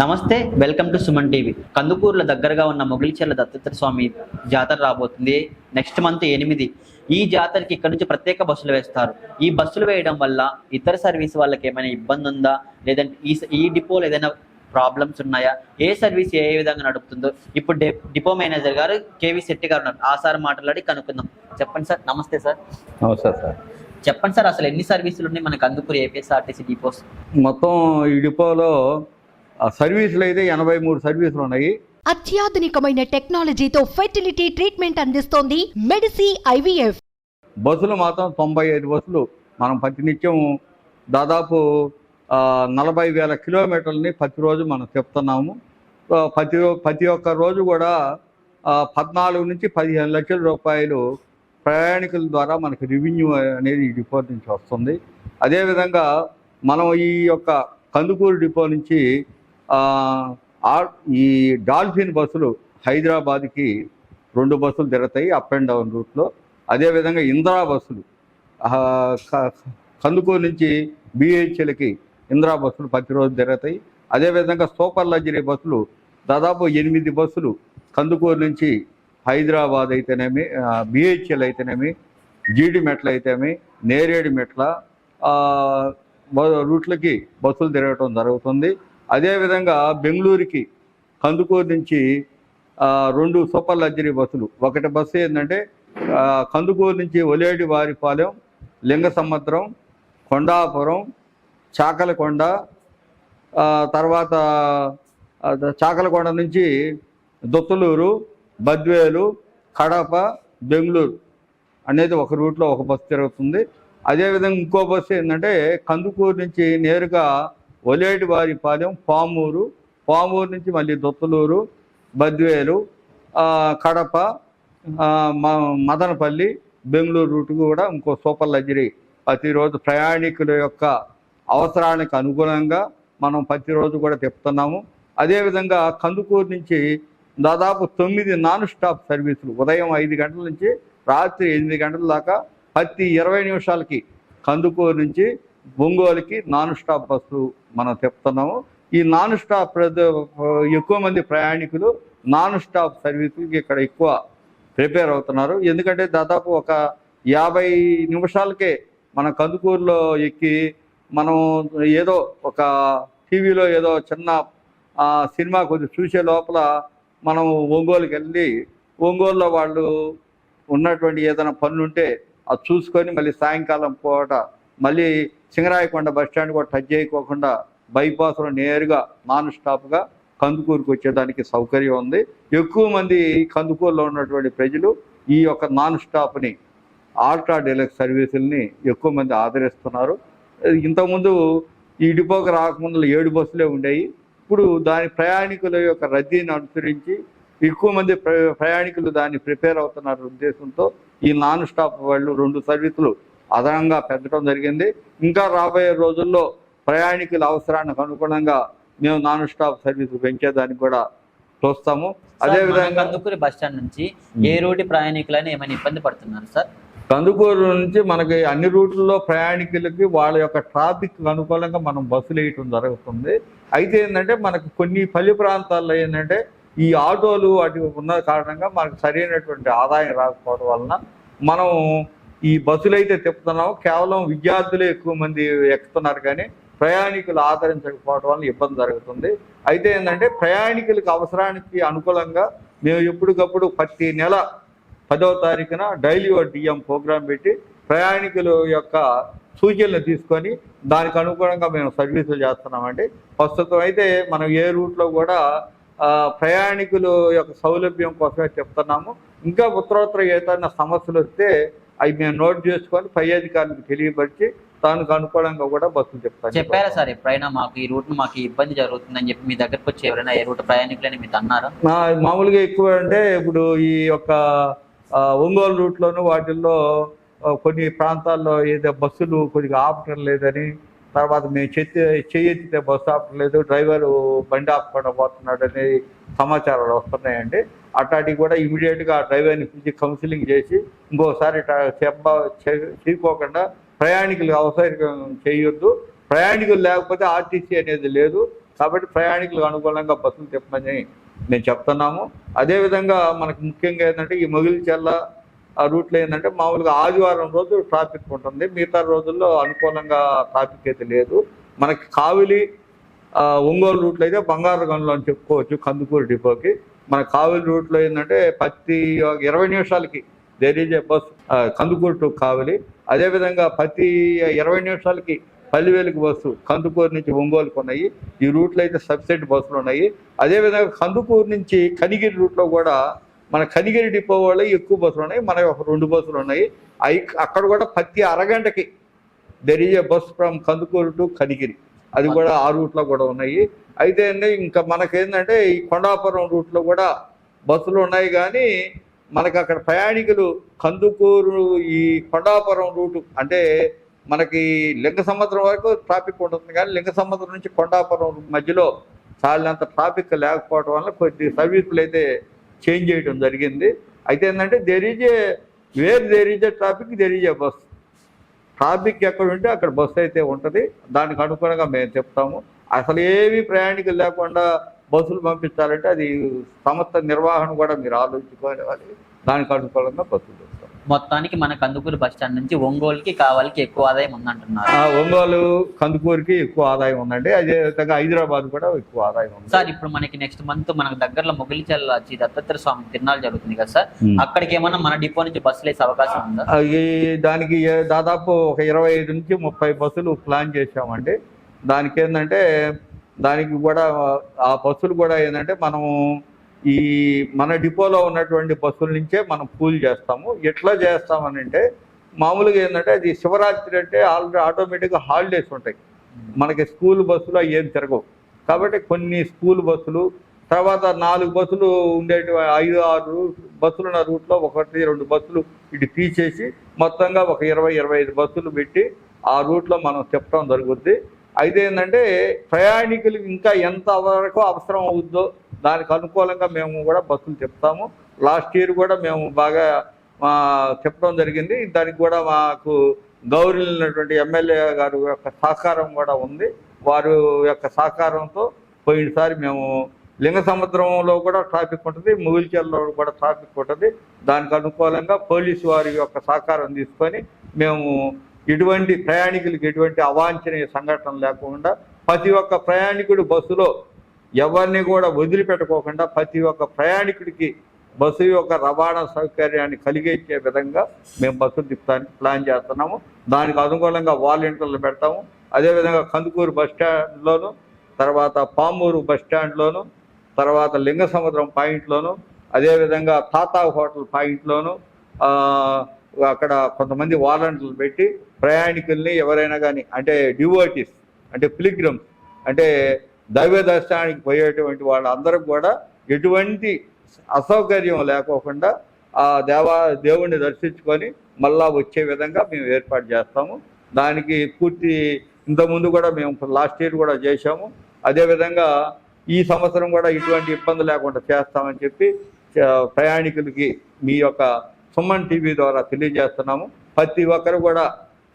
నమస్తే welcome to Suman TV. కందుకూరుల దగ్గరగా ఉన్న మొగిలిచెర్ల దత్తాత్రేయ స్వామి జాతర రాబోతుంది. నెక్స్ట్ మంత్ ఎనిమిది. ఈ జాతరకి ఇక్కడ నుంచి ప్రత్యేక బస్సులు వేస్తారు. ఈ బస్సులు వేయడం వల్ల ఇతర సర్వీస్ వాళ్ళకి ఏమైనా ఇబ్బంది ఉందా? లేదంటే ఈ ఈ డిపోలో ఏదైనా ప్రాబ్లమ్స్ ఉన్నాయా? ఏ సర్వీస్ ఏ విధంగా నడుపుతుందో? ఇప్పుడు డిపో మేనేజర్ గారు కేవీ శెట్టి గారు ఉన్నారు. ఆ సార్ మాట్లాడి కనుక్కుందాం. చెప్పండి సార్. నమస్తే సార్. నమస్తే సార్. చెప్పండి సార్ అసలు ఎన్ని సర్వీసులు ఉన్నాయి మన కందుకూరు ఏపీఎస్ఆర్టీసీ డిపోస్. మొత్తం ఈ డిపోలో ఆ సర్వీసులు అయితే ఎనభై మూడు సర్వీసులు ఉన్నాయి. అత్యాధునికమైన టెక్నాలజీతో ఫెర్టిలిటీ ట్రీట్మెంట్ అందిస్తోంది మెడిసి ఐవీఎఫ్. బస్సులు మాత్రం తొంభై ఐదు బస్సులు. మనం ప్రతినిత్యం దాదాపు నలభై వేల కిలోమీటర్లని ప్రతిరోజు మనం చెప్తున్నాము. ప్రతి ప్రతి ఒక్క రోజు కూడా పద్నాలుగు నుంచి పదిహేను లక్షల రూపాయలు ప్రయాణికుల ద్వారా మనకి రెవెన్యూ అనేది ఈ డిపో నుంచి వస్తుంది. అదేవిధంగా మనం ఈ యొక్క కందుకూరు డిపో నుంచి ఈ డాల్ఫిన్ బస్సులు హైదరాబాద్కి రెండు బస్సులు తిరుగుతాయి అప్ అండ్ డౌన్ రూట్లో. అదేవిధంగా ఇందిరా బస్సులు కందుకూరు నుంచి బిహెచ్ఎల్కి ఇందిరా బస్సులు ప్రతిరోజు తిరుగుతాయి. అదేవిధంగా సూపర్ లగ్జరీ బస్సులు దాదాపు ఎనిమిది బస్సులు కందుకూరు నుంచి హైదరాబాద్ అయితేనేమి బిహెచ్ఎల్ అయితేనేమి జీడి మెట్ల అయితేమి నేరేడు మెట్ల రూట్లకి బస్సులు తిరగటం జరుగుతుంది. అదేవిధంగా బెంగళూరుకి కందుకూరు నుంచి రెండు సూపర్ లగ్జరీ బస్సులు. ఒకటి బస్సు ఏంటంటే కందుకూరు నుంచి ఒలేడి వారిపాలెం లింగ సముద్రం కొండాపురం చాకలకొండ తర్వాత చాకలకొండ నుంచి దొత్తులూరు బద్వేలు కడప బెంగళూరు అనేది ఒక రూట్లో ఒక బస్సు తిరుగుతుంది. అదేవిధంగా ఇంకో బస్సు ఏంటంటే కందుకూరు నుంచి నేరుగా ఒలేటి వారిపాలెం పామూరు పామూరు నుంచి మళ్ళీ దొత్తలూరు బద్వేలు కడప మదనపల్లి బెంగళూరు రూట్ కూడా ఇంకో సూపర్ లగ్జరీ. ప్రతిరోజు ప్రయాణికుల యొక్క అవసరానికి అనుగుణంగా మనం ప్రతిరోజు కూడా తిప్పుతున్నాము. అదేవిధంగా కందుకూరు నుంచి దాదాపు తొమ్మిది నాన్ స్టాప్ సర్వీసులు ఉదయం ఐదు గంటల నుంచి రాత్రి ఎనిమిది గంటల దాకా ప్రతి ఇరవై నిమిషాలకి కందుకూరు నుంచి ఒంగోలుకి నాన్ స్టాప్ బస్సు మనం చెప్తున్నాము. ఈ నాన్ స్టాప్ ఎక్కువ మంది ప్రయాణికులు నాన్ స్టాప్ సర్వీసులకి ఇక్కడ ఎక్కువ ప్రిపేర్ అవుతున్నారు. ఎందుకంటే దాదాపు ఒక యాభై నిమిషాలకే మన కందుకూరులో ఎక్కి మనం ఏదో ఒక టీవీలో ఏదో చిన్న సినిమా కొద్ది చూసే లోపల మనం ఒంగోలుకి వెళ్ళి ఒంగోలులో వాళ్ళు ఉన్నటువంటి ఏదైనా పనులు ఉంటే అది చూసుకొని మళ్ళీ సాయంకాలం పూట మళ్ళీ సింగరాయకొండ బస్ స్టాండ్ కూడా టచ్ చేయకోకుండా బైపాస్లో నేరుగా నాన్ స్టాప్గా కందుకూరుకు వచ్చేదానికి సౌకర్యం ఉంది. ఎక్కువ మంది కందుకూరులో ఉన్నటువంటి ప్రజలు ఈ యొక్క నాన్ స్టాప్ని ఆల్ట్రా డెలక్స్ సర్వీసుల్ని ఎక్కువ మంది ఆదరిస్తున్నారు. ఇంతకుముందు ఈ డిపోకి రాకముందు ఏడు బస్సులే ఉండేవి. ఇప్పుడు దాని ప్రయాణికుల యొక్క రద్దీని అనుసరించి ఎక్కువ మంది ప్ర- ప్రయాణికులు దాన్ని ప్రిపేర్ అవుతున్నారు ఉద్దేశంతో ఈ నాన్ స్టాప్ వాళ్ళు రెండు సర్వీసులు అదనంగా పెంచడం జరిగింది. ఇంకా రాబోయే రోజుల్లో ప్రయాణికుల అవసరానికి అనుగుణంగా మేము నాన్ స్టాప్ సర్వీసులు పెంచేదానికి కూడా చూస్తాము అదేవిధంగా కందుకూరు బస్ స్టాండ్ నుంచి ఏ రోడ్డు ప్రయాణికులైనా ఏమైనా ఇబ్బంది పడుతున్నారు సార్? కందుకూరు నుంచి మనకి అన్ని రూట్లలో ప్రయాణికులకి వాళ్ళ యొక్క ట్రాఫిక్ అనుకూలంగా మనం బస్సులు వేయటం జరుగుతుంది. అయితే ఏంటంటే మనకు కొన్ని పల్లి ప్రాంతాల్లో ఏంటంటే ఈ ఆటోలు అటు ఉన్న కారణంగా మనకు సరైనటువంటి ఆదాయం రాకపోవడం వలన మనం ఈ బస్సులు అయితే తిప్పుతున్నాము కేవలం విద్యార్థులే ఎక్కువ మంది ఎక్కుతున్నారు కానీ ప్రయాణికులు ఆదరించకపోవడం వల్ల ఇబ్బంది జరుగుతుంది. అయితే ఏంటంటే ప్రయాణికులకు అవసరానికి అనుకూలంగా మేము ఎప్పటికప్పుడు ప్రతి నెల పదవ తారీఖున డైలీ డిఎం ప్రోగ్రాం పెట్టి ప్రయాణికుల యొక్క సూచనలు తీసుకొని దానికి అనుగుణంగా మేము సర్వీసులు చేస్తున్నామండి. ప్రస్తుతం అయితే మనం ఏ రూట్లో కూడా ప్రయాణికుల యొక్క సౌలభ్యం కోసమే చెప్తున్నాము. ఇంకా ఉత్తరోత్తర ఏదైనా సమస్యలు వస్తే అవి మేము నోట్ చేసుకొని పై అధికారులకు తెలియపరిచి దానికి అనుకూలంగా కూడా బస్సులు చెప్తాను. చెప్పారా సార్ ఎప్పుడైనా మాకు ఈ రూట్ మాకు ఇబ్బంది జరుగుతుందని చెప్పి మీ దగ్గరకు వచ్చి ఎవరైనా ఏ రూట్ ప్రయాణికులని మీకు అన్నారా? మామూలుగా ఎక్కువ అంటే ఇప్పుడు ఈ యొక్క ఒంగోలు రూట్లోను వాటిల్లో కొన్ని ప్రాంతాల్లో ఏదో బస్సులు కొద్దిగా ఆపటం లేదని తర్వాత మేము చెత్తి చెయ్యెత్తితే బస్సు ఆపటం లేదు డ్రైవర్ బండి ఆపకుండా పోతున్నాడు అనే సమాచారాలు వస్తున్నాయండి. అట్లాంటివి కూడా ఇమీడియట్గా ఆ డ్రైవర్ని పిలిచి కౌన్సిలింగ్ చేసి ఇంకోసారి చెప్ప చేయకోకుండా ప్రయాణికులు అవసరం చేయొద్దు. ప్రయాణికులు లేకపోతే ఆర్టీసీ అనేది లేదు. కాబట్టి ప్రయాణికులకు అనుకూలంగా బస్సులు తిప్పమని మేము చెప్తున్నాము. అదేవిధంగా మనకు ముఖ్యంగా ఏంటంటే ఈ మొగిలిచెల్ల రూట్లో ఏంటంటే మామూలుగా ఆదివారం రోజు ట్రాఫిక్ ఉంటుంది. మిగతా రోజుల్లో అనుకూలంగా ట్రాఫిక్ అయితే లేదు. మనకి కావిలి ఒంగోలు రూట్లో అయితే బంగారు గనులు అని చెప్పుకోవచ్చు కందుకూరు డిపోకి. మన కావలి రూట్లో ఏంటంటే ప్రతి ఇరవై నిమిషాలకి there is a bus Kandukur to Kavali. అదేవిధంగా ప్రతి ఇరవై నిమిషాలకి పల్లివేలుకి బస్సు కందుకూరు నుంచి ఒంగోలుకు ఉన్నాయి. ఈ రూట్లో అయితే సబ్సిడీ బస్సులు ఉన్నాయి. అదేవిధంగా కందుకూరు నుంచి కనిగిరి రూట్లో కూడా మన కనిగిరి డిపో వాళ్ళు ఎక్కువ బస్సులు ఉన్నాయి. మన ఒక రెండు బస్సులు ఉన్నాయి. అవి అక్కడ కూడా ప్రతి అరగంటకి there is a bus from Kandukur to Kanigiri. అది కూడా ఆ రూట్లో కూడా ఉన్నాయి. అయితే ఇంకా మనకేంటంటే ఈ కొండాపురం రూట్లో కూడా బస్సులు ఉన్నాయి కానీ మనకి అక్కడ ప్రయాణికులు కందుకూరు ఈ కొండాపురం రూటు అంటే మనకి లింగ సముద్రం వరకు ట్రాఫిక్ ఉంటుంది కానీ లింగ సముద్రం నుంచి కొండాపురం మధ్యలో చాలినంత ట్రాఫిక్ లేకపోవడం వల్ల కొద్ది సర్వీసులు అయితే చేంజ్ చేయడం జరిగింది. అయితే ఏంటంటే there is a where there is a traffic there is a bus traffic ఎక్కడ ఉంటే అక్కడ బస్సు అయితే ఉంటుంది. దానికి అనుగుణంగా మేము చెప్తాము. అసలు ఏవి ప్రయాణికులు లేకుండా బస్సులు పంపించాలంటే అది సంస్థ నిర్వహణ కూడా మీరు ఆలోచించుకోవాలి. దానికి అనుకూలంగా బస్సులు మొత్తానికి మన కందుకూరు బస్ స్టాండ్ నుంచి ఒంగోలుకి కావాలికి ఎక్కువ ఆదాయం ఉందంటున్నారు. ఆ, ఒంగోలు కందుకూరుకి ఎక్కువ ఆదాయం ఉందండి అదే విధంగా హైదరాబాద్ కూడా ఎక్కువ ఆదాయం ఉంది. సార్ ఇప్పుడు మనకి నెక్స్ట్ మంత్ మనకు దగ్గరలో మొగిలిచల్ల వచ్చి దత్తాత్రేయ స్వామి తిరునాళ్ళు జరుగుతుంది కదా సార్. అక్కడికి ఏమన్నా మన డిపో నుంచి బస్సులు వేసే అవకాశం ఉందా? దానికి దాదాపు ఒక ఇరవై ఐదు నుంచి ముప్పై బస్సులు ప్లాన్ చేశామండి. దానికి ఏంటంటే దానికి కూడా ఆ బస్సులు కూడా ఏంటంటే మనము ఈ మన డిపోలో ఉన్నటువంటి బస్సుల నుంచే మనం పూల్ చేస్తాము. ఎట్లా చేస్తామనంటే మామూలుగా ఏంటంటే అది శివరాత్రి అంటే ఆల్రెడీ ఆటోమేటిక్గా హాలిడేస్ ఉంటాయి. మనకి స్కూల్ బస్సులు అవి ఏం తిరగవు. కాబట్టి కొన్ని స్కూల్ బస్సులు తర్వాత నాలుగు బస్సులు ఉండేటి ఐదు ఆరు బస్సులు ఉన్న రూట్లో ఒకటి రెండు బస్సులు ఇటు తీసేసి మొత్తంగా ఒక ఇరవై ఇరవై ఐదు బస్సులు పెట్టి ఆ రూట్లో మనం చెప్పడం జరుగుద్ది. అయితే ఏంటంటే ప్రయాణికులు ఇంకా ఎంత వరకు అవసరం అవుద్దో దానికి అనుకూలంగా మేము కూడా బస్సులు చెప్తాము. లాస్ట్ ఇయర్ కూడా మేము బాగా మా చెప్పడం జరిగింది. దానికి కూడా మాకు గౌరవించినటువంటి ఎమ్మెల్యే గారు యొక్క సహకారం కూడా ఉంది. వారు యొక్క సహకారంతో పోయినసారి మేము లింగ సముద్రంలో కూడా ట్రాఫిక్ ఉంటుంది. ముగిల్చెల్లో కూడా ట్రాఫిక్ ఉంటుంది. దానికి అనుకూలంగా పోలీసు వారి యొక్క సహకారం తీసుకొని మేము ఎటువంటి ప్రయాణికులకి ఎటువంటి అవాంఛనీయ సంఘటన లేకుండా ప్రతి ఒక్క ప్రయాణికుడు బస్సులో ఎవరిని కూడా వదిలిపెట్టుకోకుండా ప్రతి ఒక్క ప్రయాణికుడికి బస్సు యొక్క రవాణా సౌకర్యాన్ని కలిగించే విధంగా మేము బస్సులు తిప్పడానికి ప్లాన్ చేస్తున్నాము. దానికి అనుకూలంగా వాలంటీర్లు పెడతాము. అదేవిధంగా కందుకూరు బస్ స్టాండ్లోను తర్వాత పామూరు బస్ స్టాండ్లోను తర్వాత లింగ సముద్రం పాయింట్లోను అదేవిధంగా తాతా హోటల్ పాయింట్లోను అక్కడ కొంతమంది వాలంటీర్లు పెట్టి ప్రయాణికుల్ని ఎవరైనా కానీ అంటే డివోటీస్ అంటే పిలిగ్రమ్స్ అంటే దైవ దర్శనానికి పోయేటువంటి వాళ్ళందరూ కూడా ఎటువంటి అసౌకర్యం లేకోకుండా ఆ దేవా దేవుణ్ణి దర్శించుకొని మళ్ళా వచ్చే విధంగా మేము ఏర్పాటు చేస్తాము. దానికి పూర్తి ఇంతకుముందు కూడా మేము లాస్ట్ ఇయర్ కూడా చేశాము. అదేవిధంగా ఈ సంవత్సరం కూడా ఇటువంటి ఇబ్బంది లేకుండా చేస్తామని చెప్పి ప్రయాణికులకి మీ యొక్క సుమన్ టీవీ ద్వారా తెలియజేస్తున్నాము. ప్రతి ఒక్కరు కూడా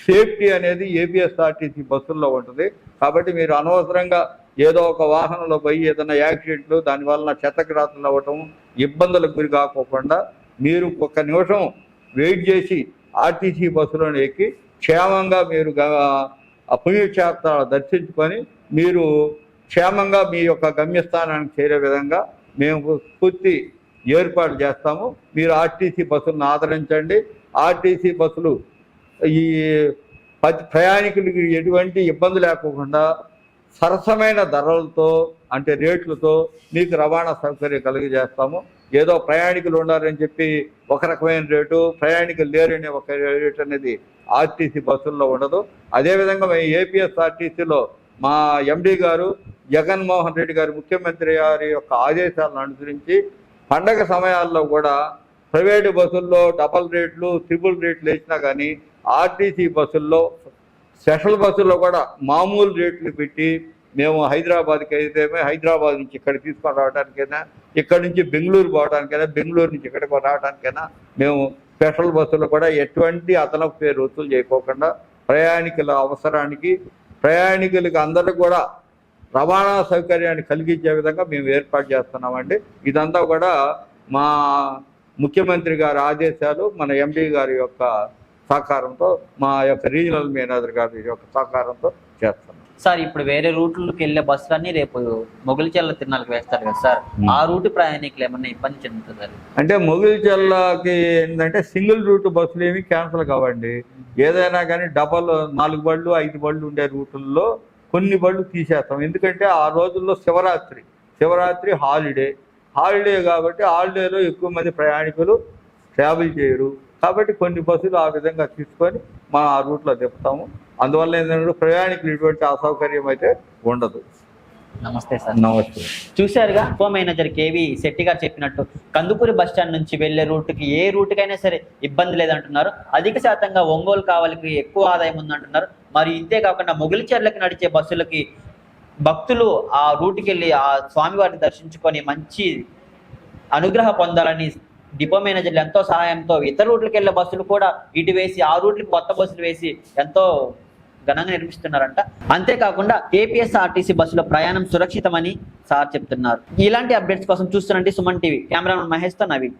సేఫ్టీ అనేది ఏపీఎస్ఆర్టీసీ బస్సుల్లో ఉంటుంది. కాబట్టి మీరు అనవసరంగా ఏదో ఒక వాహనంలో పోయి ఏదైనా యాక్సిడెంట్లు దానివల్ల చెత్తగ్రాతులు అవ్వటం ఇబ్బందులకు గురి కాకోకుండా మీరు ఒక్క నిమిషం వెయిట్ చేసి ఆర్టీసీ బస్సులను ఎక్కి క్షేమంగా మీరు పుణ్యక్షేత్ర దర్శించుకొని మీరు క్షేమంగా మీ యొక్క గమ్యస్థానానికి చేరే విధంగా మేము పూర్తి ఏర్పాటు చేస్తాము. మీరు ఆర్టీసీ బస్సులను ఆదరించండి. ఆర్టీసీ బస్సులు ఈ ప్రయాణికులకి ఎటువంటి ఇబ్బంది లేకోకుండా సరసమైన ధరలతో అంటే రేట్లతో నీకు రవాణా సౌకర్యం కలిగజేస్తాము. ఏదో ప్రయాణికులు ఉన్నారని చెప్పి ఒక రకమైన రేటు ప్రయాణికులు లేరని ఒక రేటు అనేది ఆర్టీసీ బస్సుల్లో ఉండదు. అదేవిధంగా మేము ఏపీఎస్ఆర్టీసీలో మా ఎండీ గారు జగన్మోహన్ రెడ్డి గారు ముఖ్యమంత్రి గారి యొక్క ఆదేశాలను అనుసరించి పండగ సమయాల్లో కూడా ప్రైవేటు బస్సుల్లో డబల్ రేట్లు ట్రిపుల్ రేట్లు వేసినా కానీ ఆర్టీసీ బస్సుల్లో స్పెషల్ బస్సుల్లో కూడా మామూలు రేట్లు పెట్టి మేము హైదరాబాద్కి అయితే హైదరాబాద్ నుంచి ఇక్కడ తీసుకొని రావడానికైనా ఇక్కడ నుంచి బెంగళూరు పోవడానికైనా బెంగళూరు నుంచి ఇక్కడికి రావడానికైనా మేము స్పెషల్ బస్సులు కూడా ఎటువంటి అదనపు పేరు వసూలు చేయకోకుండా ప్రయాణికుల అవసరానికి ప్రయాణికులకు అందరూ కూడా రవాణా సౌకర్యాన్ని కలిగించే విధంగా మేము ఏర్పాటు చేస్తున్నామండి. ఇదంతా కూడా మా ముఖ్యమంత్రి గారి ఆదేశాలు మన ఎంపీ గారి యొక్క సహకారంతో మా యొక్క రీజనల్ మేనేజర్ గారి యొక్క సహకారంతో చేస్తున్నాం సార్ ఇప్పుడు వేరే రూట్లకు వెళ్ళే బస్సులన్నీ రేపు మొగిలిచెల్ల తిరునాళ్ళకి వేస్తారు కదా సార్. ఆ రూట్ ప్రయాణికులు ఏమన్నా ఇబ్బంది చెందుతున్నారు అంటే మొగిలిచెల్లకి ఏంటంటే సింగిల్ రూట్ బస్సులు ఏమి క్యాన్సిల్ కావండి. ఏదైనా కానీ డబల్ నాలుగు బళ్ళు ఐదు బళ్ళు ఉండే రూటుల్లో కొన్ని బళ్ళు తీసేస్తాం. ఎందుకంటే ఆ రోజుల్లో శివరాత్రి శివరాత్రి హాలిడే. హాలిడే కాబట్టి హాలిడేలో ఎక్కువ మంది ప్రయాణికులు ట్రావెల్ చేయరు. కాబట్టి కొన్ని బస్సులు ఆ విధంగా తీసుకొని మనం ఆ రూట్లో తిప్పుతాము అందువల్ల ఏంటంటే ప్రయాణికులు ఇటువంటి అసౌకర్యం అయితే ఉండదు. నమస్తే సార్. నమస్తే. చూశారుగా ఉప మేనేజర్ కేవి శెట్టి గారు చెప్పినట్టు కందుకూరి బస్ స్టాండ్ నుంచి వెళ్ళే రూట్కి ఏ రూట్కైనా సరే ఇబ్బంది లేదంటున్నారు. అధిక శాతంగా ఒంగోలు కావాలకి ఎక్కువ ఆదాయం ఉందంటున్నారు. మరి ఇంతే కాకుండా మొగిలిచెర్లకి నడిచే బస్సులకి భక్తులు ఆ రూట్కి వెళ్ళి ఆ స్వామివారిని దర్శించుకొని మంచి అనుగ్రహ పొందాలని డిపో మేనేజర్లు ఎంతో సహాయంతో ఇతర రూట్లకు వెళ్ళే బస్సులు కూడా ఇటు వేసి ఆ రూట్లకు కొత్త బస్సులు వేసి ఎంతో ఘనంగా నిర్మిస్తున్నారంట. అంతేకాకుండా ఏపీఎస్ఆర్టీసీ బస్సులో ప్రయాణం సురక్షితమని సార్ చెప్తున్నారు. ఇలాంటి అప్డేట్స్ కోసం చూస్తున్నాండి సుమన్ టీవీ. కెమెరామెన్ మహేష్తో నవీన్.